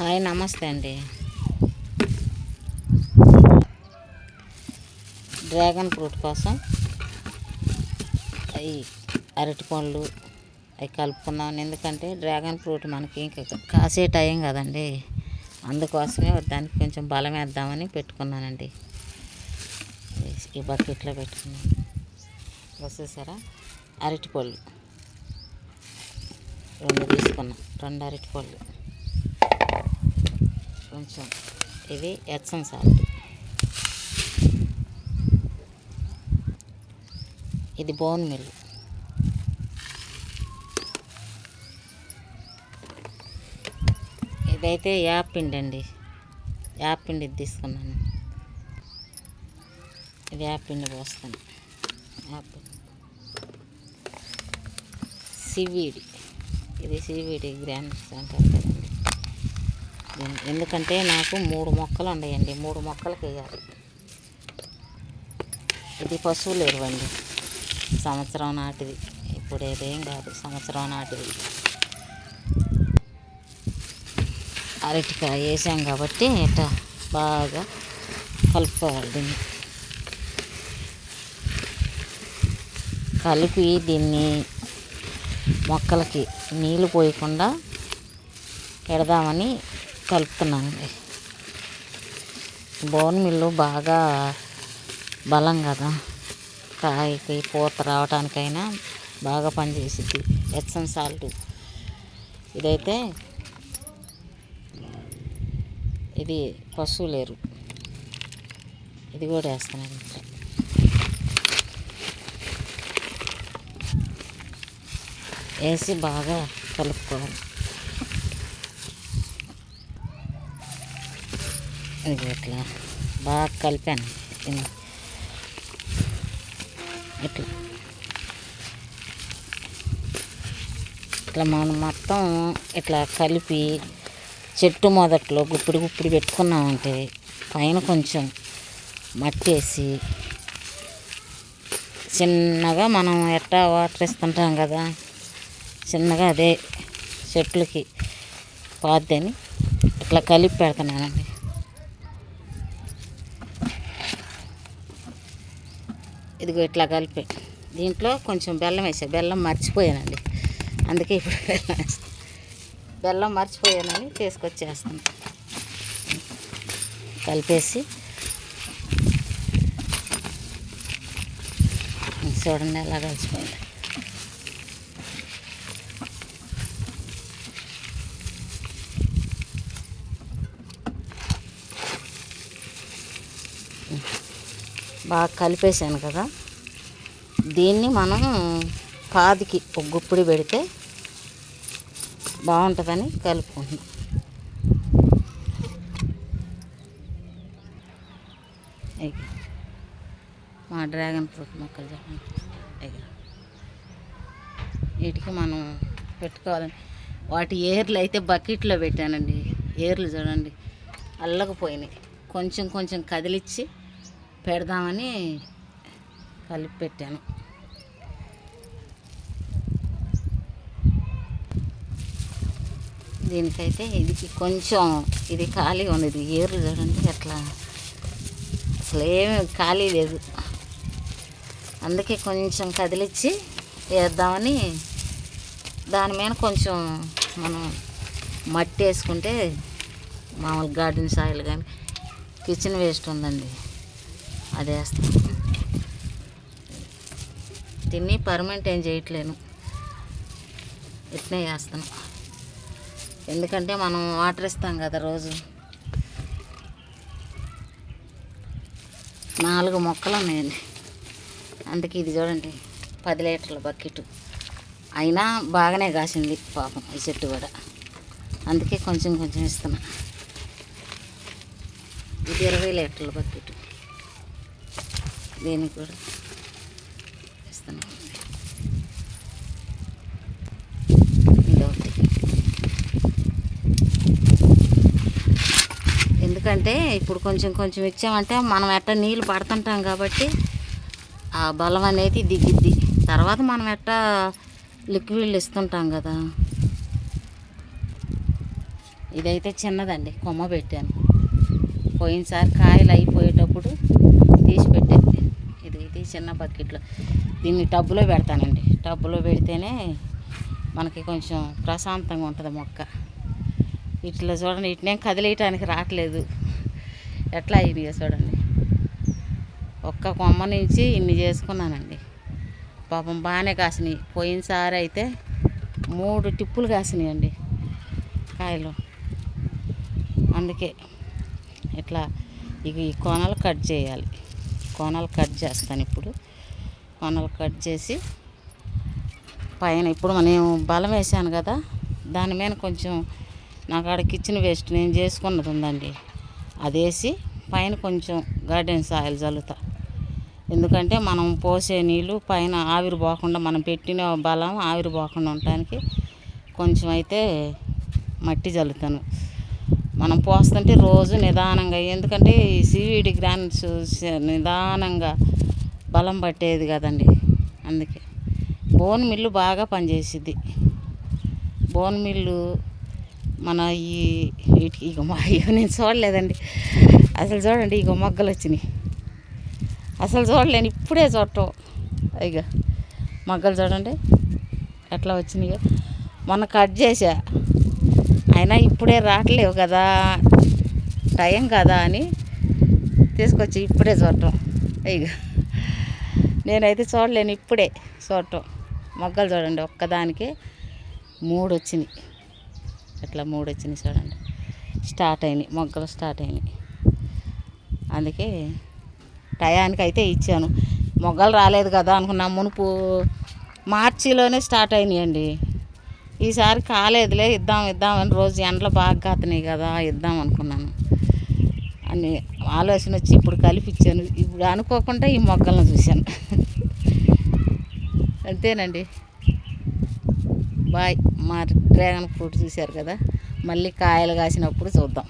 Hi నమస్తే అండి. Dragon fruit కోసం అవి అరటి పండ్లు అవి కలుపుకున్నాను ఎందుకంటే డ్రాగన్ ఫ్రూట్ మనకి ఇంకా కాసే టైం కదండి. అందుకోసమే దానికి కొంచెం బలం వేద్దామని పెట్టుకున్నానండి. ఈ బకెట్లో పెట్టుకున్నాను. వస్తేసారా అరటి పళ్ళు రెండు తీసుకున్నాం. రెండు అరటి పళ్ళు కొంచెం ఇది ఎచ్చం సాల్ట్ ఇది బోన్ మిల్ ఇదైతే యాపిండి అండి. యాపిండి తీసుకున్నాను. ఇది యాపిండి పోస్తాను. యాప్ సివీడి సివిడి. ఇది సివిడి గ్రాండ్ అంటారు కదా. ఎందుకంటే నాకు మూడు మొక్కలు ఉన్నాయండి. మూడు మొక్కలకి వేయాలి. ఇది పశువులు ఎరువండి సంవత్సరం నాటిది. ఇప్పుడు ఏదేం కాదు. సంవత్సరం నాటిది. అరటికాయ వేసాం కాబట్టి ఇట బాగా కలుపుకోవాలి దీన్ని. కలిపి దీన్ని మొక్కలకి నీళ్ళు పోయకుండా పెడదామని కలుపుతున్నానండి. బోన్ మిల్లు బాగా బలం కదా. కాయకి పూత రావడానికైనా బాగా పనిచేసిద్ది. ఎక్సన్ సాల్ట్. ఇదైతే ఇది పశువు లేరు. ఇది కూడా వేస్తున్నాను వేసి బాగా కలుపుకోవాలి. ఇది ఇట్లా బాగా కలిపాను. ఇట్లా. ఇట్లా మనం మొత్తం ఇట్లా కలిపి చెట్టు మొదట్లో గుప్పిడి గుప్పిడి పెట్టుకున్నామంటే పైన కొంచెం మట్టేసి చిన్నగా మనం ఎట్టా వాటర్ ఇస్తుంటాం కదా చిన్నగా అదే చెట్లకి పాద్దని ఇట్లా కలిపి పెడుతున్నానండి. ఇదిగో ఇట్లా కలిపి. దీంట్లో కొంచెం బెల్లం వేసా. బెల్లం మర్చిపోయానండి. అందుకే ఇప్పుడు బెల్లం బెల్లం మర్చిపోయానని తీసుకొచ్చేస్తాను. కలిపేసి. చూడండి ఎలా కలిసిపోయింది. బాగా కలిపేసాను కదా. దీన్ని మనం పాదికి ఒక గుప్పిడి పెడితే బాగుంటుందని కలుపుకుంటున్నాం. మా డ్రాగన్ ఫ్రూట్ మొక్కలు చెప్పండి వీటికి మనం పెట్టుకోవాలని వాటి ఏర్లు అయితే బకెట్లో పెట్టానండి. ఏర్లు చూడండి అల్లకపోయినాయి కొంచెం కొంచెం కదిలిచ్చి పెడదామని కలిపి పెట్టాను దీనికైతే ఇది కొంచెం ఇది ఖాళీ ఉంది ఇది ఏర్లు చూడండి ఎట్లా అసలు ఏమి ఖాళీ లేదు. అందుకే కొంచెం కదిలిచ్చి వేద్దామని దాని మీద కొంచెం మనం మట్టి వేసుకుంటే మామూలు గార్డెన్ సాయిల్ కానీ కిచెన్ వేస్ట్ ఉందండి. అది వేస్తాం. తిని పర్మనెంట్ ఏం చేయట్లేను. ఇట్నే వేస్తాను ఎందుకంటే మనం వాటర్ ఇస్తాం కదా రోజు. నాలుగు మొక్కలు ఉన్నాయండి. అందుకే ఇది చూడండి పది లీటర్ల బకెట్. అయినా బాగానే కాసింది పాపం ఈ చెట్టు కూడా. అందుకే కొంచెం కొంచెం ఇస్తున్నా. ఇది ఇరవై లీటర్ల బకెట్. దీనికి కూడా ఇస్తున్నా ఇది ఎందుకంటే ఇప్పుడు కొంచెం కొంచెం ఇచ్చామంటే మనం ఎట్ట నీళ్ళు పడుతుంటాం కాబట్టి ఆ బలం అనేది దిగిద్ది. తర్వాత మనం ఎట్టా లిక్విడ్లు ఇస్తుంటాం కదా. ఇదైతే చిన్నదండి. కొమ్మ పెట్టాను. పోయినసారి కాయలు అయిపోయేటప్పుడు తీసి పెట్టాను చిన్న బకెట్లో. దీన్ని టబ్బులో పెడతానండి. టబ్బులో పెడితేనే మనకి కొంచెం ప్రశాంతంగా ఉంటుంది మొక్క. ఇట్లా చూడండి ఇట్నే కదిలేయటానికి రావట్లేదు. ఎట్లా అయినాయో చూడండి. ఒక్క కొమ్మ నుంచి ఇన్ని చేసుకున్నానండి. పాపం బాగానే కాసినాయి. పోయినసారి అయితే మూడు టిప్పులు కాసినాయి అండి కాయలు. అందుకే ఇట్లా ఇక ఈ కొనలు కట్ చేయాలి. కోనలు కట్ చేస్తాను ఇప్పుడు. కోనలు కట్ చేసి పైన ఇప్పుడు మనం బలం వేసాను కదా దాని మీద కొంచెం నాకు ఆడ కిచెన్ వేస్ట్ నేను చేసుకున్నది ఉందండి. అది వేసి పైన కొంచెం గార్డెన్ సాయిల్ చల్లుతా ఎందుకంటే మనం పోసే నీళ్ళు పైన ఆవిరి పోకుండా మనం పెట్టిన బలం ఆవిరి పోకుండా ఉండటానికి కొంచెం అయితే మట్టి చల్లుతాను మనం పోస్తుంటే రోజు నిదానంగా ఎందుకంటే ఈ సీవీడి గ్రానైట్స్ నిదానంగా బలం పట్టేది కదండి అందుకే. బోన్ మిల్లు బాగా పనిచేసిద్ది. బోన్ మిల్లు మన ఈ వీటికి ఇక మా అయ్యో నేను చూడలేదండి. అసలు చూడండి ఇక మొగ్గలు వచ్చినాయి. అసలు చూడలేను ఇప్పుడే చూడటం. ఇక మొగ్గలు చూడండి ఎట్లా వచ్చినాయో. మొన్న కట్ చేసా అయినా ఇప్పుడే రావట్లేవు కదా. టైం కదా అని తీసుకొచ్చి ఇప్పుడే చూడటం. ఇక నేనైతే చూడలేను ఇప్పుడే చూడటం. మొగ్గలు చూడండి ఒక్కదానికి మూడు వచ్చినాయి. ఇట్లా మూడు వచ్చినాయి చూడండి. స్టార్ట్ అయినాయి మొగ్గలు స్టార్ట్ అయినాయి. అందుకే టయానికి అయితే ఇచ్చాను. మొగ్గలు రాలేదు కదా అనుకున్నా మునుపు మార్చిలోనే స్టార్ట్ అయినాయండి. ఈసారి కాలేదులే ఇద్దాం ఇద్దాం అని రోజు ఎండలు బాగా కాతున్నాయి కదా ఇద్దాం అనుకున్నాను. అని ఆలోచన వచ్చి ఇప్పుడు కలిపిచ్చాను ఇప్పుడు అనుకోకుండా ఈ మొక్కలను చూశాను. అంతేనండి. బాయ్. మా డ్రాగన్ ఫ్రూట్ చూశారు కదా మళ్ళీ కాయలు కాసినప్పుడు చూద్దాం.